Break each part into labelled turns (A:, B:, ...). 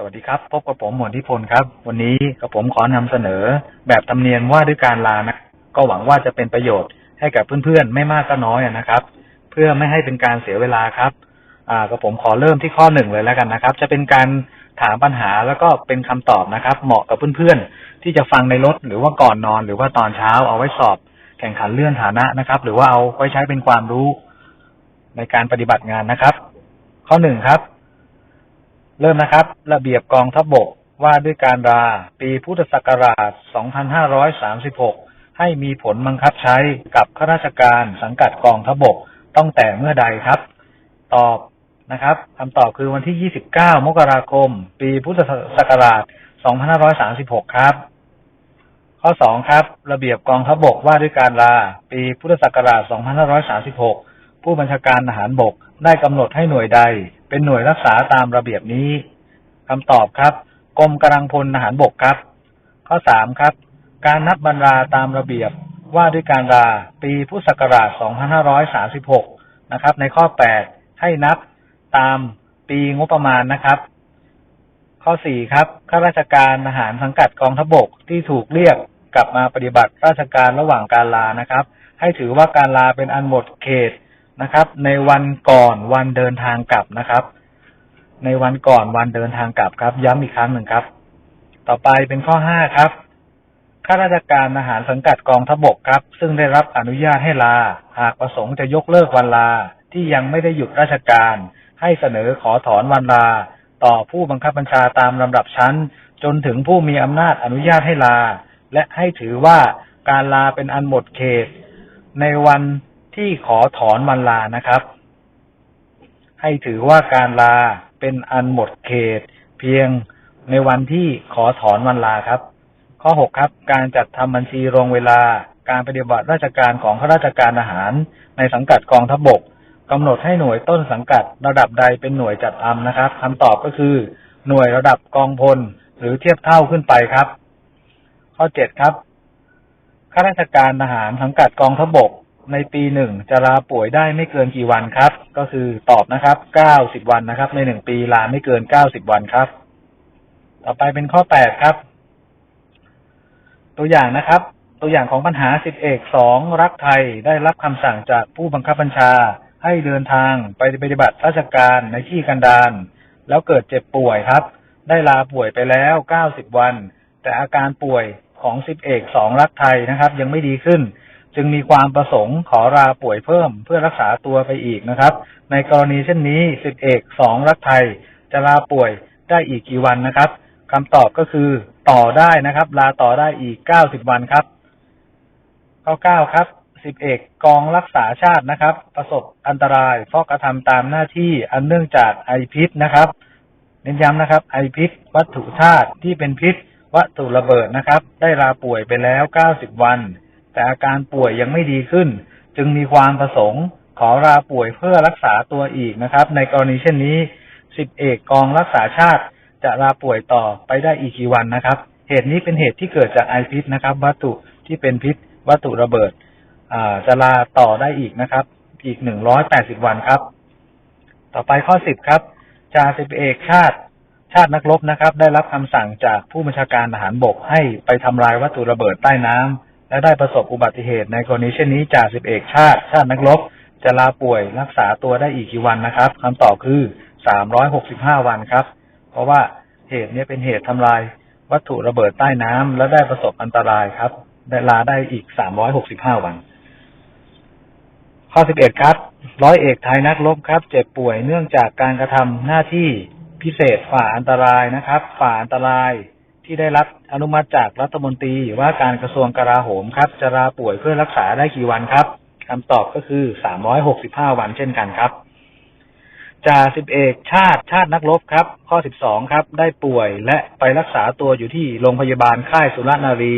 A: สวัสดีครับ พบกับผมหมวดทิพลครับ วันนี้กับผมขอนำเสนอ แบบธรรมเนียมว่าด้วยการลานะ ก็หวังว่าจะเป็นประโยชน์ให้กับเพื่อนๆ ไม่มากก็น้อยนะครับ เพื่อไม่ให้เป็นการเสียเวลาครับ อ่ากับผมขอเริ่มที่ข้อหนึ่งเลยแล้วกันนะครับ จะเป็นการถามปัญหาแล้วก็เป็นคำตอบนะครับ เหมาะกับเพื่อนๆ ที่จะฟังในรถหรือว่าก่อนนอน หรือว่าตอนเช้าเอาไว้สอบ แข่งขันเลื่อนฐานะนะครับ หรือว่าเอาไว้ใช้เป็นความรู้ในการปฏิบัติงานนะครับ ข้อหนึ่งครับ เริ่มนะครับ ระเบียบกองทัพบกว่าด้วยการราปีพุทธศักราช 2536 ให้มีผลบังคับใช้กับข้าราชการสังกัดกองทัพบกต้องแต่เมื่อใดครับ ตอบนะครับคำตอบคือวันที่ 29 มกราคม ปีพุทธศักราช 2536 ครับ ข้อ 2 ครับ ระเบียบกองทัพบกว่าด้วยการลา ปีพุทธศักราช 2536 ผู้บัญชาการทหารบกได้กำหนดให้หน่วยใด เป็นหน่วยรักษาตามระเบียบนี้คำตอบครับกรมกำลังพลทหารบกครับ ข้อ3ครับ การนับบรรดาตามระเบียบว่าด้วยการลาปีพุทธศักราช 2536 นะครับ ในข้อ 8 ให้นับตามปีงบประมาณนะครับ ข้อ 4 ครับข้าราชการทหารสังกัดกองทัพบกที่ถูกเรียกกลับมาปฏิบัติราชการระหว่างการลานะครับ ให้ถือว่าการลาเป็นอันหมดเขต นะครับ ในวันก่อนวันเดินทางกลับนะครับ ในวันก่อนวันเดินทางกลับครับ ย้ำอีกครั้งหนึ่งครับ ต่อไปเป็นข้อ5ครับข้าราชการทหารสังกัดกองทบกครับ ซึ่งได้รับอนุญาตให้ลา หากประสงค์จะยกเลิกวันลาที่ยังไม่ได้หยุดราชการ ให้เสนอขอถอนวันลา ต่อผู้บังคับบัญชาตามลำดับชั้น จนถึงผู้มีอำนาจอนุญาตให้ลา และให้ถือว่าการลาเป็นอันหมดเขต ในวัน ที่ขอถอนวันลานะครับ ให้ถือว่าการลาเป็นอันหมดเขต เพียงในวันที่ขอถอนวันลาครับ ข้อ6ครับ การจัดทำบัญชีโรงเวลา การปฏิบัติราชการของข้าราชการทหาร ในสังกัดกองทัพบกกำหนดให้หน่วยต้นสังกัดระดับใดเป็นหน่วยจัดทำนะครับคำตอบก็คือ หน่วยระดับกองพลหรือเทียบเท่าขึ้นไปครับ ข้อ7ครับข้าราชการทหารสังกัดกองทัพบก ในปีหนึ่งจะลาป่วยได้ไม่เกินกี่วันครับ ก็คือตอบนะครับ90วันนะครับ ในหนึ่งปีลาไม่เกิน90วันครับ ต่อไปเป็นข้อ8ครับ ตัวอย่างนะครับ ตัวอย่างของปัญหาสิบเอกสองรักไทยได้รับคำสั่งจากผู้บังคับบัญชาให้เดินทางไปปฏิบัติราชการในที่กันดารแล้วเกิดเจ็บป่วยครับ ได้ลาป่วยไปแล้ว90วัน แต่อาการป่วยของสิบเอกสองรักไทยนะครับ ยังไม่ดีขึ้น จึงมีความประสงค์ขอลาป่วยเพิ่มเพื่อรักษาตัวไปอีกนะครับ ในกรณีเช่นนี้สิบเอกสองรักไทยจะลาป่วยได้อีกกี่วันนะครับคำตอบก็คือต่อได้นะครับ ลาต่อได้อีก90วันครับข้อ9ครับสิบเอกกองรักษาชาตินะครับ ประสบอันตรายเพราะกระทำตามหน้าที่อันเนื่องจากไอพิษนะครับเน้นย้ำนะครับ ไอพิษ วัตถุธาตุที่เป็นพิษ วัตถุระเบิดนะครับ ได้ลาป่วยไปแล้ว 90 วัน แต่อาการป่วยยังไม่ดีขึ้น จึงมีความประสงค์ ขอลาป่วยเพื่อรักษาตัวอีกนะครับ ในกรณีเช่นนี้สิบเอกกองรักษาชาติ จะลาป่วยต่อไปได้อีกกี่วันนะครับ เหตุนี้เป็นเหตุที่เกิดจากไอพิษนะครับ วัตถุที่เป็นพิษ วัตถุระเบิดจะลาต่อได้อีกนะครับ อีกหนึ่งร้อยแปดสิบวันครับ ต่อไปข้อสิบครับจ่าสิบเอกชาติ ชาตินักรบนะครับ ได้รับคำสั่งจากผู้บัญชาการทหารบกให้ไปทำลายวัตถุระเบิดใต้น้ำ และได้ประสบอุบัติเหตุในกรณีเช่นนี้จ่าสิบเอกชาติ ชาตินักรบจะลาป่วยรักษาตัวได้อีกกี่วันนะครับคำตอบคือสามร้อยหกสิบห้าวันครับ เพราะว่าเหตุนี้เป็นเหตุทำลายวัตถุระเบิดใต้น้ำและได้ประสบอันตรายครับ ได้ลาได้อีกสามร้อยหกสิบห้าวัน ข้อสิบเอ็ดครับ ร้อยเอกไทยนักรบครับ เจ็บป่วยเนื่องจากการกระทำหน้าที่พิเศษฝ่าอันตรายนะครับ ฝ่าอันตราย ที่ได้รับอนุมัติจากรัฐมนตรีว่าการกระทรวงกลาโหมครับ จะลาป่วยเพื่อรักษาได้กี่วันครับคำตอบก็คือสามร้อยหกสิบห้าวันเช่นกันครับจ่าสิบเอกชาติชาตินักรบครับ ข้อสิบสองครับ ได้ป่วยและไปรักษาตัวอยู่ที่โรงพยาบาลค่ายสุรนารี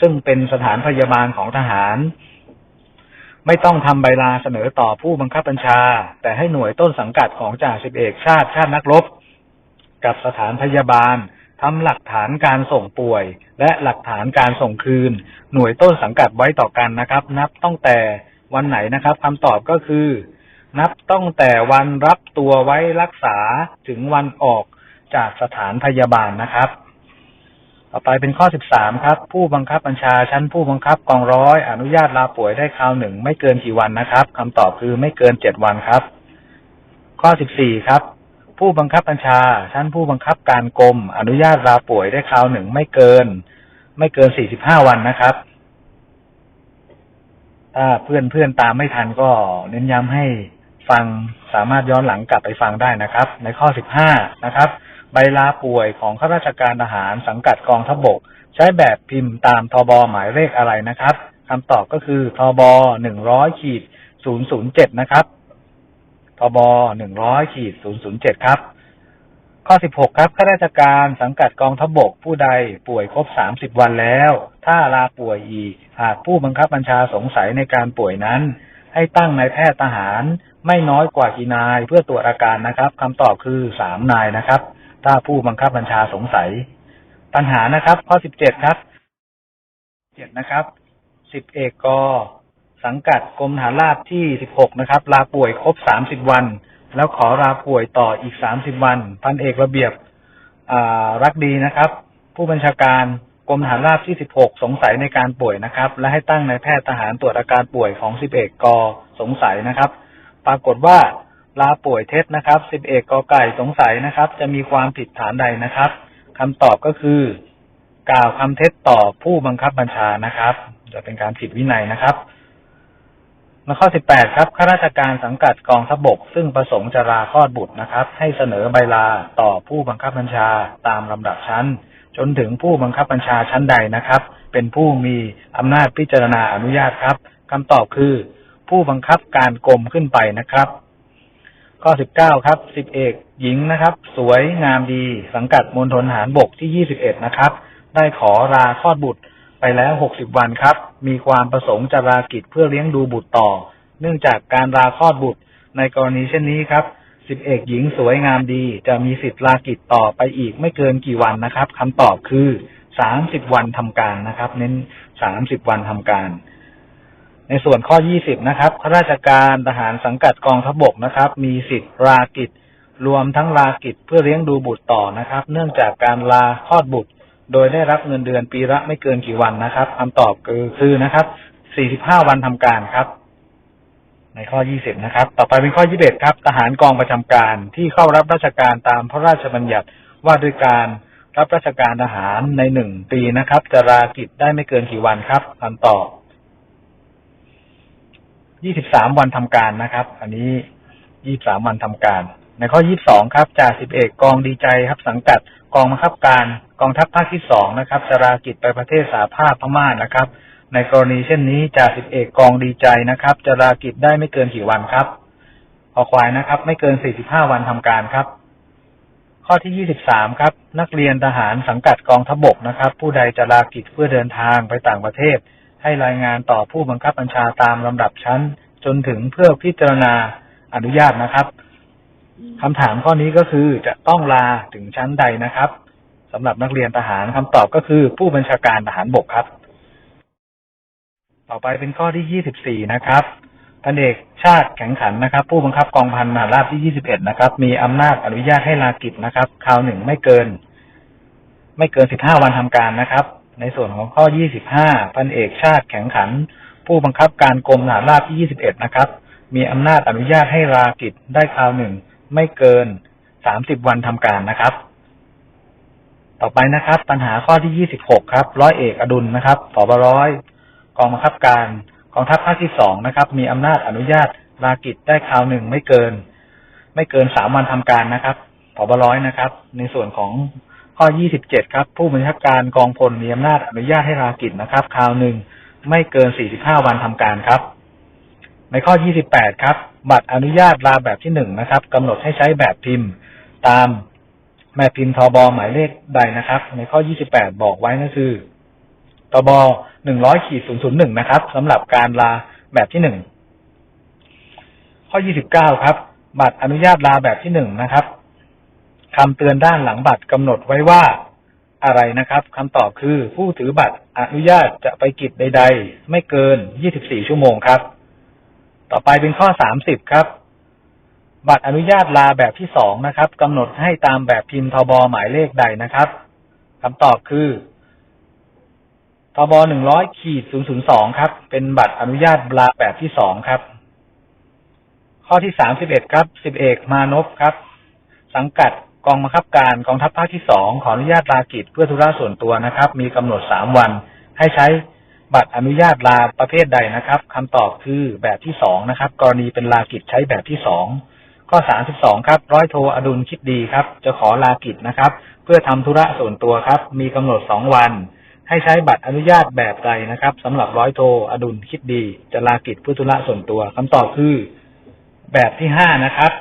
A: ซึ่งเป็นสถานพยาบาลของทหาร ไม่ต้องทำใบลาเสนอต่อผู้บังคับบัญชา แต่ให้หน่วยต้นสังกัดของจ่าสิบเอกชาติชาตินักรบ กับสถานพยาบาล ทำหลักฐานการส่งป่วย และหลักฐานการส่งคืน หน่วยต้นสังกัดไว้ต่อกันนะครับ นับตั้งแต่วันไหนนะครับคำตอบก็คือ นับตั้งแต่วันรับตัวไว้รักษาถึงวันออกจากสถานพยาบาลนะครับ ต่อไปเป็นข้อ 13 ครับ ผู้บังคับบัญชาชั้นผู้บังคับกองร้อย อนุญาตลาป่วยได้คราวหนึ่งไม่เกินกี่วันนะครับคำตอบคือไม่เกิน7วันครับ ข้อ 14 ครับ ผู้บังคับบัญชาชั้นผู้บังคับการกรมอนุญาตลาป่วยได้คราวหนึ่งไม่เกิน ไม่เกิน45วันนะครับ ถ้าเพื่อนเพื่อนตามไม่ทันก็เน้นย้ำให้ฟังสามารถย้อนหลังกลับไปฟังได้นะครับ ในข้อ15นะครับ ใบลาป่วยของข้าราชการทหารสังกัดกองทัพบก ใช้แบบพิมพ์ตามทบหมายเลขอะไรนะครับคำตอบก็คือทบ100ขีด007นะครับ ทบ100ขีด007ครับ ข้อ16ครับข้าราชการสังกัดกองทัพบกผู้ใดป่วยครบ30วันแล้ว ถ้าลาป่วยอีก หากผู้บังคับบัญชาสงสัยในการป่วยนั้น ให้ตั้งนายแพทย์ทหารไม่น้อยกว่ากี่นายเพื่อตรวจอาการนะครับคำตอบคือ3นายนะครับ ถ้าผู้บังคับบัญชาสงสัย ปัญหานะครับ ข้อ17ครับ7นะครับ10เอกก สังกัดกรมฐานราบที่ 16 นะครับ ลาป่วยครบ 30 วัน แล้วขอลาป่วยต่ออีก 30 วัน พันเอกระเบียบรักดีนะครับ ผู้บัญชาการกรมฐานราบที่ 16 สงสัยในการป่วยนะครับ และให้ตั้งนายแพทย์ทหารตรวจอาการป่วยของ10เอกกสงสัยนะครับ ปรากฏว่าลาป่วยเท็จนะครับ10เอกกไก่สงสัยนะครับ จะมีความผิดฐานใดนะครับคำตอบก็คือ กล่าวคำเท็จต่อผู้บังคับบัญชานะครับ จะเป็นการผิดวินัยนะครับ มาข้อ 18 ครับข้าราชการสังกัดกองทัพบก ซึ่งประสงค์จะลาคลอดบุตรนะครับ ให้เสนอใบลาต่อผู้บังคับบัญชาตามลำดับชั้น จนถึงผู้บังคับบัญชาชั้นใดนะครับ เป็นผู้มีอำนาจพิจารณาอนุญาตครับคำตอบคือ ผู้บังคับการกรมขึ้นไปนะครับ ข้อ 19 ครับสิบเอกหญิงนะครับ สวยงามดี สังกัดมณฑลทหารบกที่ 21 นะครับ ได้ขอลาคลอดบุตร ไปแล้ว 60 วันครับ มีความประสงค์จะลากิจเพื่อเลี้ยงดูบุตรต่อ เนื่องจากการลาคลอดบุตรในกรณีเช่นนี้ครับสิบเอกหญิงสวยงามดี จะมีสิทธิ์ลากิจต่อไปอีกไม่เกินกี่วันนะครับคำตอบคือ30วันทำการนะครับ เน้น30วันทำการ ในส่วนข้อ20นะครับข้าราชการทหารสังกัดกองทัพบกนะครับ มีสิทธิ์ลากิจ รวมทั้งลากิจเพื่อเลี้ยงดูบุตรต่อนะครับ เนื่องจากการลาคลอดบุตร โดยได้รับเงินเดือนปีละไม่เกินกี่วันนะครับคำตอบคือคือนะครับ 45 วันทำการครับ ในข้อ 20 นะครับ ต่อไปเป็นข้อ 21 ครับ ทหารกองประจำการที่เข้ารับราชการตามพระราชบัญญัติว่าด้วยการรับราชการทหารในหนึ่งปีนะครับจะลากิจได้ไม่เกินกี่วันครับคำตอบ 23 วันทำการนะครับ อันนี้ 23 วันทำการ ในข้อ 22 ครับจ่าสิบเอกกองดีใจครับ สังกัดกองบังคับการ องทัพภาคที่สองนะครับจะลากิจไปประเทศสาภาพพม่านะครับ ในกรณีเช่นนี้จ่าสิบเอกกองดีใจนะครับจะลากิจได้ไม่เกินกี่วันครับขอควายนะครับ ไม่เกิน45วันทำการครับ ข้อที่23ครับ นักเรียนทหารสังกัดกองทัพบกนะครับ ผู้ใดจะลากิจเพื่อเดินทางไปต่างประเทศ ให้รายงานต่อผู้บังคับบัญชาตามลำดับชั้น จนถึงเพื่อพิจารณาอนุญาตนะครับคำถามข้อนี้ก็คือจะต้องลาถึงชั้นใดนะครับ สำหรับนักเรียนทหารคำตอบก็คือผู้บัญชาการทหารบกครับ ต่อไปเป็นข้อที่24นะครับพันเอกชาติแข็งขันนะครับ ผู้บังคับกองพันมหาราบที่21นะครับ มีอำนาจอนุญาตให้ลากิจนะครับ คราวหนึ่งไม่เกิน ไม่เกิน15วันทำการนะครับ ในส่วนของข้อ25พันเอกชาติแข็งขัน ผู้บังคับการกรมทหาราบที่21นะครับ มีอำนาจอนุญาตให้ลากิจได้คราวหนึ่งไม่เกิน30วันทำการนะครับ ต่อไปนะครับ ปัญหาข้อที่ 26 ครับ ร้อยเอกอดุลนะครับผบร้อยกองบังคับการกองทัพภาคที่สองนะครับ มีอำนาจอนุญาตลากิจได้คราวหนึ่งไม่เกิน ไม่เกินสามวันทำการนะครับผบร้อยนะครับ ในส่วนของข้อ 27 ครับ ผู้บัญชาการกองพลมีอำนาจอนุญาตให้ลากิจนะครับคราวหนึ่งไม่เกิน 45 วันทำการครับ ในข้อ 28 ครับ บัตรอนุญาตลาแบบที่หนึ่งนะครับกำหนดให้ใช้แบบพิมพ์ ตาม แม่พิมพ์ทบหมายเลขใดนะครับ ในข้อ 28 บอกไว้ก็คือทบ100ขีด001นะครับสำหรับการลาแบบที่หนึ่งข้อ 29 ครับ บัตรอนุญาตลาแบบที่หนึ่งนะครับคำเตือนด้านหลังบัตรกำหนดไว้ว่าอะไรนะครับคำตอบคือผู้ถือบัตรอนุญาตจะไปกิจใด ๆ ไม่เกิน 24 ชั่วโมงครับ ต่อไปเป็นข้อ 30 ครับ บัตรอนุญาตลาแบบที่สองนะครับกำหนดให้ตามแบบพิมพ์ทบหมายเลขใดนะครับคำตอบคือทบหนึ่งร้อยขีดศูนย์ศูนย์สองครับ เป็นบัตรอนุญาตลาแบบที่สองครับ ข้อที่สามสิบเอ็ดครับสิบเอกมานพครับ สังกัดกองบังคับการกองทัพภาคที่สองขออนุญาตลากิจเพื่อธุระส่วนตัวนะครับ มีกำหนดสามวัน ให้ใช้บัตรอนุญาตลาประเภทใดนะครับคำตอบคือแบบที่สองนะครับ กรณีเป็นลากิจใช้แบบที่สอง ข้อสามสิบสองครับ ร้อยโทอดุลคิดดีครับ จะขอลากิจนะครับ เพื่อทำธุระส่วนตัวครับ มีกำหนดสองวัน ให้ใช้บัตรอนุญาตแบบใดนะครับสำหรับร้อยโทอดุลคิดดี จะลากิจเพื่อธุระส่วนตัวคำตอบคือแบบที่ห้านะครับ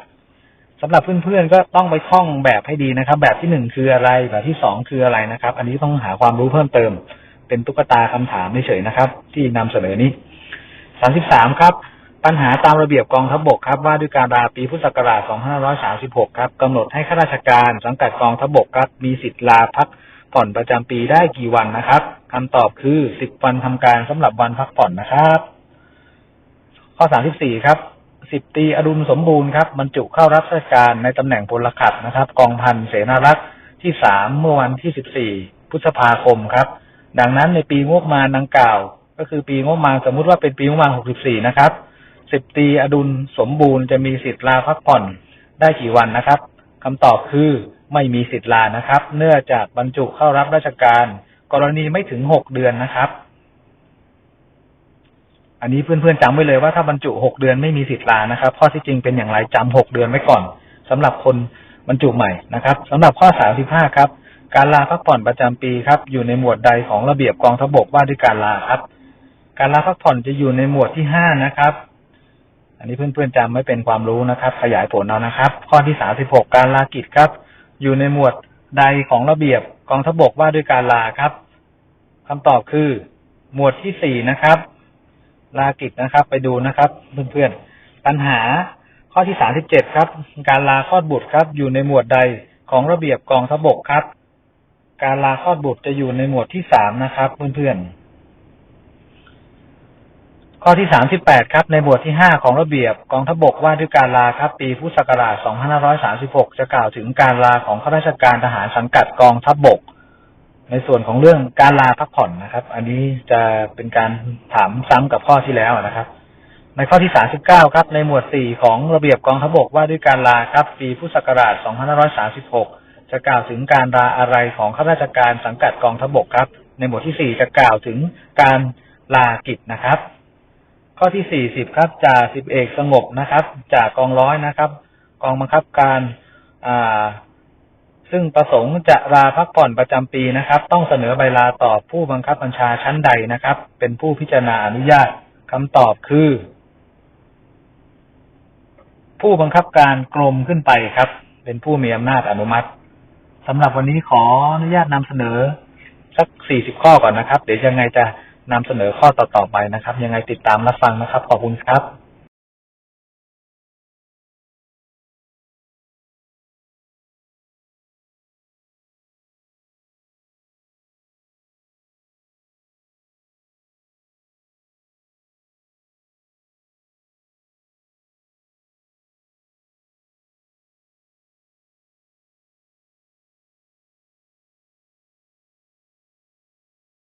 A: สำหรับเพื่อนๆก็ต้องไปท่องแบบให้ดีนะครับ แบบที่หนึ่งคืออะไร แบบที่สองคืออะไรนะครับ อันนี้ต้องหาความรู้เพิ่มเติม เป็นตุ๊กตาคำถามเฉยๆนะครับ ที่นำเสนอนี้สามสิบสามครับ ปัญหาตามระเบียบกองทัพบกครับว่าด้วยการลาปีพุทธศักราช 2536 ครับกำหนดให้ข้าราชการสังกัดกองทัพบกครับมีสิทธิ์ลาพักผ่อนประจำปีได้กี่วันนะครับคำตอบคือ 10 วันทำการสำหรับวันพักผ่อนนะครับ ข้อ 34 ครับสิบตรีอดุลสมบูรณ์ครับบรรจุเข้ารับราชการในตำแหน่งพลขับนะครับ กองพันเสนารักษ์ที่สามเมื่อวันที่สิบสี่พฤษภาคมครับ ดังนั้นในปีงบประมาณดังกล่าว ก็คือปีงบประมาณสมมุติว่าเป็นปีงบประมาณหกสิบสี่นะครับ สิบตีอดุลสมบูรณ์จะมีสิทธิ์ลาพักผ่อนได้กี่วันนะครับคำตอบคือไม่มีสิทธิ์ลานะครับ เนื่องจากบรรจุเข้ารับราชการ กรณีไม่ถึงหกเดือนนะครับ อันนี้เพื่อนๆจำไว้เลยว่าถ้าบรรจุหกเดือนไม่มีสิทธิ์ลานะครับข้อที่จริงเป็นอย่างไรจำหกเดือนไว้ก่อนสำหรับคนบรรจุใหม่นะครับสำหรับข้อสามสิบห้าครับ การลาพักผ่อนประจำปีครับ อยู่ในหมวดใดของระเบียบกองทัพบกว่าด้วยการลาครับ การลาพักผ่อนจะอยู่ในหมวดที่ห้านะครับ อันนี้เพื่อนๆจำไม่เป็นความรู้นะครับ ขยายผลเอานะครับ ข้อที่สามสิบหกการลากิจครับ อยู่ในหมวดใดของระเบียบกองทัพบกว่าด้วยการลาครับคำตอบคือ หมวดที่สี่นะครับ ลากิจนะครับ ไปดูนะครับ เพื่อนๆปัญหาข้อที่สามสิบเจ็ดครับ การลาคลอดบุตรครับ อยู่ในหมวดใดของระเบียบกองทัพบกครับ การลาคลอดบุตรจะอยู่ในหมวดที่สามนะครับ เพื่อนๆ ข้อที่สามสิบแปดครับ ในหมวดที่ห้าของระเบียบกองทัพบกว่าด้วยการลาครับ ปีพุทธศักราชสองพันห้าร้อยสามสิบหกจะกล่าวถึงการลาของข้าราชการทหารสังกัดกองทัพบก ในส่วนของเรื่องการลาพักผ่อนนะครับ อันนี้จะเป็นการถามซ้ำกับข้อที่แล้วนะครับ ในข้อที่ 39 ครับ ในหมวด 4 ของระเบียบกองทัพบกว่าด้วยการลาครับ ปีพุทธศักราช 2536 จะกล่าวถึงการลาอะไรของข้าราชการสังกัดกองทัพบกครับ ในหมวดที่ 4 จะกล่าวถึงการลากิจนะครับ ข้อที่40ครับจ่าสิบเอกสงบนะครับจากกองร้อยนะครับ กองบังคับการอ่าซึ่งประสงค์จะลาพักผ่อนประจำปีนะครับ ต้องเสนอใบลาต่อผู้บังคับบัญชาชั้นใดนะครับ เป็นผู้พิจารณาอนุญาตคำตอบคือ ผู้บังคับการกรมขึ้นไปครับ เป็นผู้มีอำนาจอนุมัติสำหรับวันนี้ขออนุญาตนำเสนอสักสี่สิบข้อก่อนนะครับ เดี๋ยวยังไงจะ นำเสนอข้อต่อๆไปนะครับ ยังไงติดตามรับฟังนะครับ ขอบคุณครับ